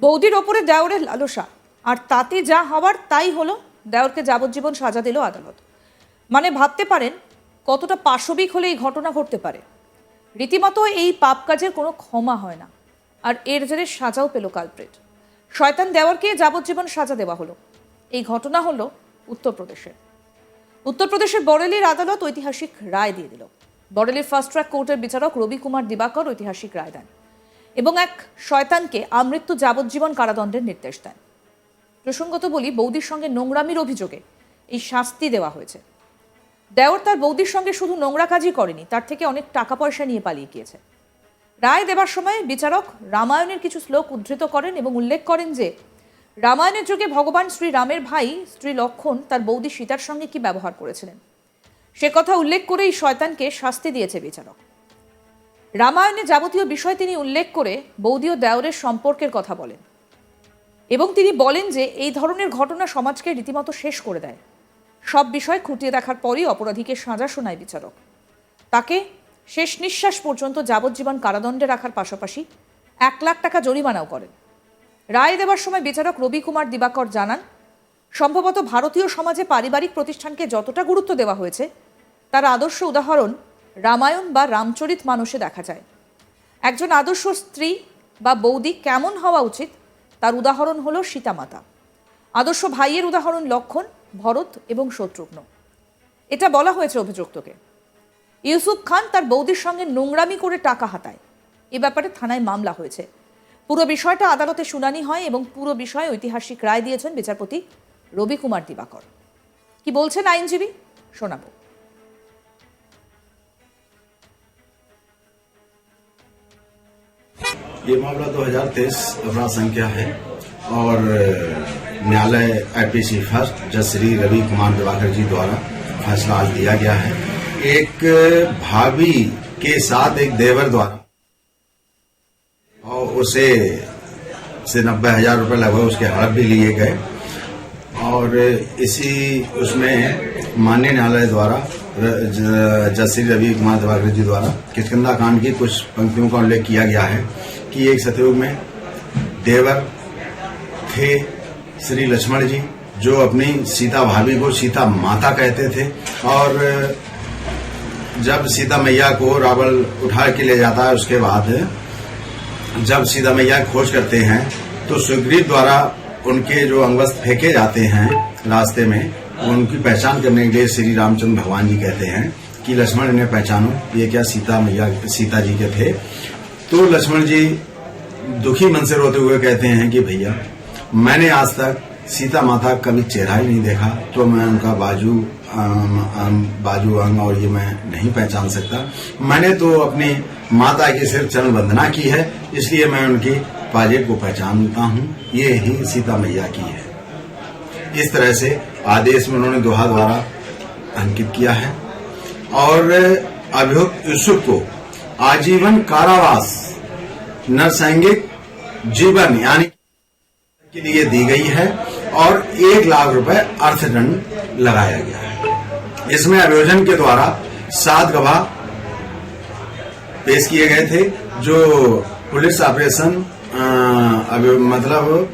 বৌদির ওপরে দেওরের লালসা। আর তাতে যা হওয়ার তাই হলো, দেওরকে যাবজ্জীবন সাজা দিল আদালত। মানে ভাবতে পারেন, কতটা পাশবিক হলে এই ঘটনা ঘটতে পারে। রীতিমতো এই পাপ কাজের কোনো ক্ষমা হয় না। আর এর জেরে সাজাও পেল কালপ্রেট। শয়তান দেওয়ারকে যাবজ্জীবন সাজা দেওয়া হলো। এই ঘটনা হলো উত্তরপ্রদেশের। উত্তরপ্রদেশের বরেলির আদালত ঐতিহাসিক রায় দিয়ে দিল। বরেলির ফার্স্ট ট্র্যাক কোর্টের বিচারক রবি কুমার দিবাকর ঐতিহাসিক রায় দেন। এবং এক শয়তানকে আমৃত্যু যাবজ্জীবন কারাদণ্ডের নির্দেশ দেন। প্রসঙ্গত বলি, বৌদির সঙ্গে নোংরামির অভিযোগে এই শাস্তি দেওয়া হয়েছে। দেওর তার বৌদির সঙ্গে শুধু নোংরা কাজই করেনি, তার থেকে অনেক টাকা পয়সা নিয়ে পালিয়ে গিয়েছে। রায় দেবার সময় বিচারক রামায়ণের কিছু শ্লোক উদ্ধৃত করেন এবং উল্লেখ করেন যে, রামায়ণের যুগে ভগবান শ্রী রামের ভাই, শ্রী লক্ষণ, তার বৌদি সীতার সঙ্গে কি ব্যবহার করেছিলেন? সে কথা উল্লেখ করেই শয়তানকে শাস্তি দিয়েছে বিচারক। রামায়ণে যাবতীয় বিষয় তিনি উল্লেখ করে বৌদি ও দেওরের সম্পর্কের কথা বলেন। এবং তিনি বলেন যে, এই ধরনের ঘটনা সমাজকে রীতিমতো শেষ করে দেয়। সব বিষয় খুঁটিয়ে দেখার পরই অপরাধীকে সাজা শোনায় বিচারক। তাকে শেষ নিঃশ্বাস পর্যন্ত যাবজ্জীবন কারাদণ্ডে রাখার পাশাপাশি এক লাখ টাকা জরিমানাও করেন। রায় দেওয়ার সময় বিচারক রবি কুমার দিবাকর জানান, সম্ভবত ভারতীয় সমাজে পারিবারিক প্রতিষ্ঠানকে যতটা গুরুত্ব দেওয়া হয়েছে, তার আদর্শ উদাহরণ রামায়ণ বা রামচরিত মানুষে দেখা যায়। একজন আদর্শ স্ত্রী বা বৌদি কেমন হওয়া উচিত তার উদাহরণ হলো সীতামাতা। আদর্শ ভাইয়ের উদাহরণ লক্ষণ, ভরত এবং শত্রুঘ্ন। এটা বলা হয়েছে অভিযুক্তকে। ইউসুফ খান তার বৌদির সঙ্গে নোংরামি করে টাকা হাতায়। এ ব্যাপারে থানায় মামলা হয়েছে। পুরো বিষয়টা আদালতে শুনানি হয় এবং পুরো বিষয়ে ঐতিহাসিক রায় দিয়েছেন বিচারপতি রবি কুমার দিবাকর। কি বলছেন আইনজীবী? শোনাবো। ये मामला 2023 अपराध संख्या है और न्यायालय आईपीसी फ़र्स्ट जज श्री रवि कुमार दिवाकर जी द्वारा फैसला आज दिया गया है। एक भाभी के साथ एक देवर द्वारा और उसे, से नब्बे हज़ार रुपये लगभग उसके हड़प भी लिए गए और इसी उसमें माननीय न्यायालय द्वारा जज श्री रवि कुमार दिवाकर जी द्वारा किशकंदा कांड की कुछ पंक्तियों का उल्लेख किया गया है। कि एक सतयुग में देवर थे श्री लक्ष्मण जी, जो अपनी सीता भाभी को सीता माता कहते थे। और जब सीता मैया को रावण उठा के ले जाता है, उसके बाद, जब सीता मैया खोज करते हैं तो सुग्रीव द्वारा उनके जो अंगवस्त्र फेंके जाते हैं रास्ते में, उनकी पहचान करने के लिए श्री रामचंद्र भगवान जी कहते हैं कि, लक्ष्मण, इन्हें पहचानो, ये क्या सीता मैया, सीता जी के थे? तो लक्ष्मण जी दुखी मन से रोते हुए कहते हैं कि भैया मैंने आज तक सीता माता कभी चेहरा ही नहीं देखा तो मैं उनका बाजू अम, अम, बाजू अंग और ये मैं नहीं पहचान सकता। मैंने तो अपनी माता की सिर्फ़ चरण वंदना की है इसलिए मैं उनकी पाजेब को पहचानता हूँ। ये ही सीता मैया की है। इस तरह से आदेश में उन्होंने दोहा द्वारा अंकित किया है। और अभियुक्त यूसुफ को आजीवन कारावास, नरसैंगिक जीवन, यानी के लिए दी गई है, और एक लाख रुपए अर्थदंड लगाया गया है। इसमें अभियोजन के द्वारा सात गवाह पेश किए गए थे, जो पुलिस ऑपरेशन मतलब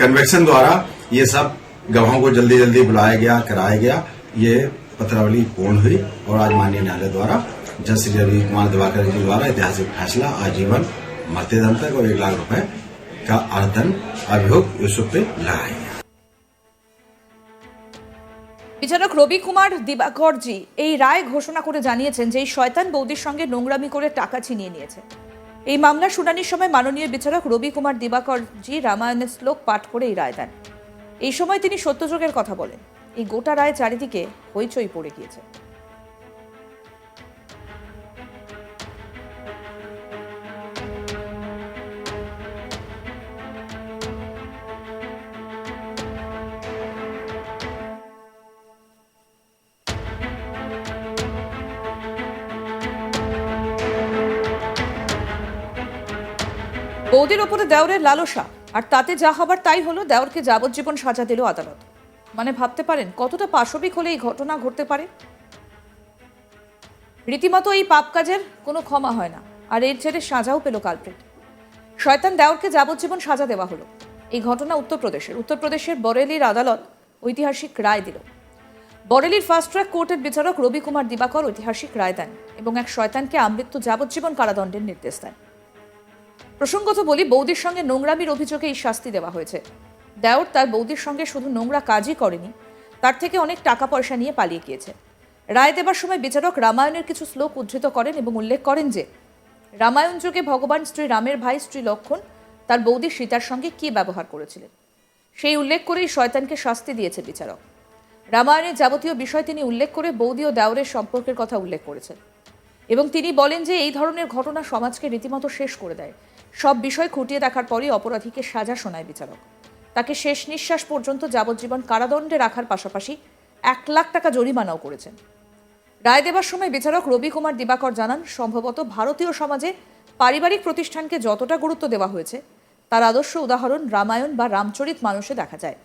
कन्वेक्शन द्वारा ये सब गवाहों को जल्दी जल्दी बुलाया गया, कराया गया। ये पत्रावली पूर्ण हुई और आज माननीय न्यायालय द्वारा जज श्री रवि कुमार दिवाकर जी द्वारा ऐतिहासिक फैसला आजीवन मृत्यु दंड तक और एक लाख रुपए का अर्थदंड अभियोग यूसुफ पे लगाया गया বিচারক রবি কুমার দিবাকরজি এই রায় ঘোষণা করে জানিয়েছেন যে এই শয়তান বৌদির সঙ্গে নোংরামি করে টাকা ছিনিয়ে নিয়েছে এই মামলার শুনানির সময় মাননীয় বিচারক রবি কুমার দিবাকরজি রামায়ণের শ্লোক পাঠ করে এই রায় দেন এই সময় তিনি সত্যযোগের কথা বলেন এই গোটা রায় চারিদিকে হইচই পড়ে গিয়েছে বৌদির ওপরে দেওরের লালসা। আর তাতে যা হবার তাই হলো, দেওরকে যাবজ্জীবন সাজা দিল আদালত। মানে ভাবতে পারেন, কতটা পাশবিক হলে এই ঘটনা ঘটতে পারে? রীতিমতো এই পাপ কাজের কোনো ক্ষমা হয় না, আর এর ছেড়ে সাজাও পেল কালপ্রিট। শয়তান দেওরকে যাবজ্জীবন সাজা দেওয়া হলো। এই ঘটনা উত্তরপ্রদেশের। উত্তরপ্রদেশের বরেলির আদালত ঐতিহাসিক রায় দিল। বরেলির ফাস্ট ট্র্যাক কোর্টের বিচারক রবি কুমার দিবাকর ঐতিহাসিক রায় দেন এবং এক শয়তানকে আমৃত্যু যাবজ্জীবন কারাদণ্ডের নির্দেশ দেন। প্রসঙ্গত বলি, বৌদির সঙ্গে নোংরামির অভিযোগে এই শাস্তি দেওয়া হয়েছে। দেওর তার বৌদির সঙ্গে শুধু নোংরা কাজই করেনি, তার থেকে অনেক টাকা পয়সা নিয়ে পালিয়ে গিয়েছে। রায় দেবার সময় বিচারক রামায়ণের কিছু শ্লোক উদ্ধৃত করেন এবং উল্লেখ করেন যে, রামায়ণ যুগে ভগবান শ্রী রামের ভাই শ্রী লক্ষণ তার বৌদি সীতার সঙ্গে কি ব্যবহার করেছিলেন? সেই উল্লেখ করেই শয়তানকে শাস্তি দিয়েছে বিচারক। রামায়ণের যাবতীয় বিষয় তিনি উল্লেখ করে বৌদি ও দেওরের সম্পর্কের কথা উল্লেখ করেছেন। এবং তিনি বলেন যে, এই ধরনের ঘটনা সমাজকে রীতিমতো শেষ করে দেয়। সব বিষয় খুঁটিয়ে দেখার পরই অপরাধীকে সাজা শোনায় বিচারক। তাকে শেষ নিঃশ্বাস পর্যন্ত যাবজ্জীবন কারাদণ্ডে রাখার পাশাপাশি এক লাখ টাকা জরিমানাও করেছেন। রায় দেবার সময় বিচারক রবি কুমার দিবাকর জানান, সম্ভবত ভারতীয় সমাজে পারিবারিক প্রতিষ্ঠানকে যতটা গুরুত্ব দেওয়া হয়েছে, তার আদর্শ উদাহরণ রামায়ণ বা রামচরিত মানুষে দেখা যায়।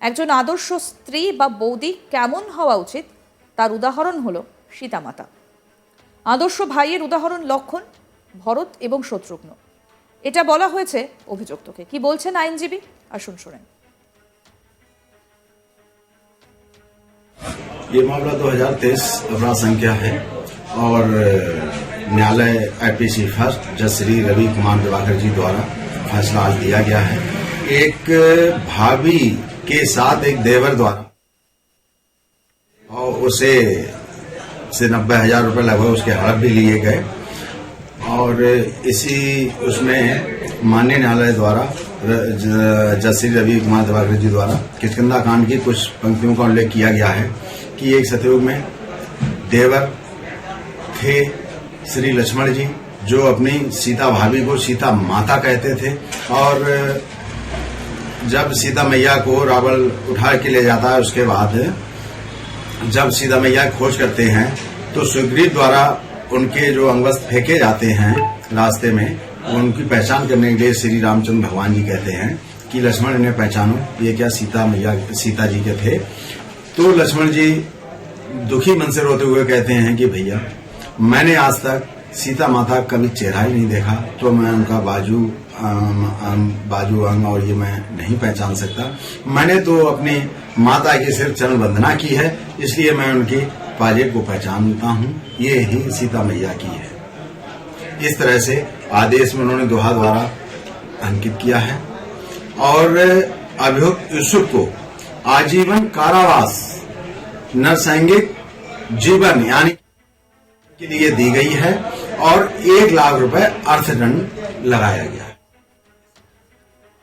একজন আদর্শ স্ত্রী বা বৌদি কেমন হওয়া উচিত, তার উদাহরণ হলো সীতামাতা। আদর্শ ভাইয়ের উদাহরণ লক্ষণ, ভরত এবং শত্রুঘ্ন। এটা বলা হয়েছে অভিযুক্তকে কি বলছেন আইনজীবী আসুন শুনেন ये मामला 2023 अपराध संख्या है और न्यायालय आईपीसी फर्स्ट जज श्री रवि कुमार दिवाकर जी द्वारा फैसला आज दिया गया है एक भाभी के साथ एक देवर द्वारा और उसे से नब्बे हजार रुपये लगभग उसके हड़प भी लिए गए और इसी उसमें माननीय न्यायालय द्वारा जज श्री रवि कुमार दिवाकर जी द्वारा किचकंदा कांड की कुछ पंक्तियों का उल्लेख किया गया है कि एक सतयुग में देवर थे श्री लक्ष्मण जी, जो अपनी सीता भाभी को सीता माता कहते थे और जब सीता मैया को रावण उठा के ले जाता है, उसके बाद जब सीता मैया खोज करते हैं तो सुग्रीव द्वारा उनके जो अंगवस्त्र फेंके जाते हैं रास्ते में उनकी पहचान करने के लिए श्री रामचंद्र भगवान जी कहते हैं कि लक्ष्मण इन्हें पहचानो ये क्या सीता मैया सीता जी के थे? तो लक्ष्मण जी दुखी मन से रोते हुए कहते हैं कि भैया मैंने आज तक सीता माता कभी चेहरा ही नहीं देखा तो मैं उनका बाजू अम, अम, बाजू अंग और ये मैं नहीं पहचान सकता। मैंने तो अपनी माता की सिर्फ़ चरण वंदना की है इसलिए मैं उनकी पाजेब को पहचानता हूँ, ये ही सीता मैया की है। इस तरह से आदेश में उन्होंने दोहा द्वारा अंकित किया है। और अभियुक्त यूसुफ को आजीवन कारावास, नरसैंगिक जीवन, यानी के लिए दी गई है, और एक लाख रुपए अर्थदंड लगाया गया।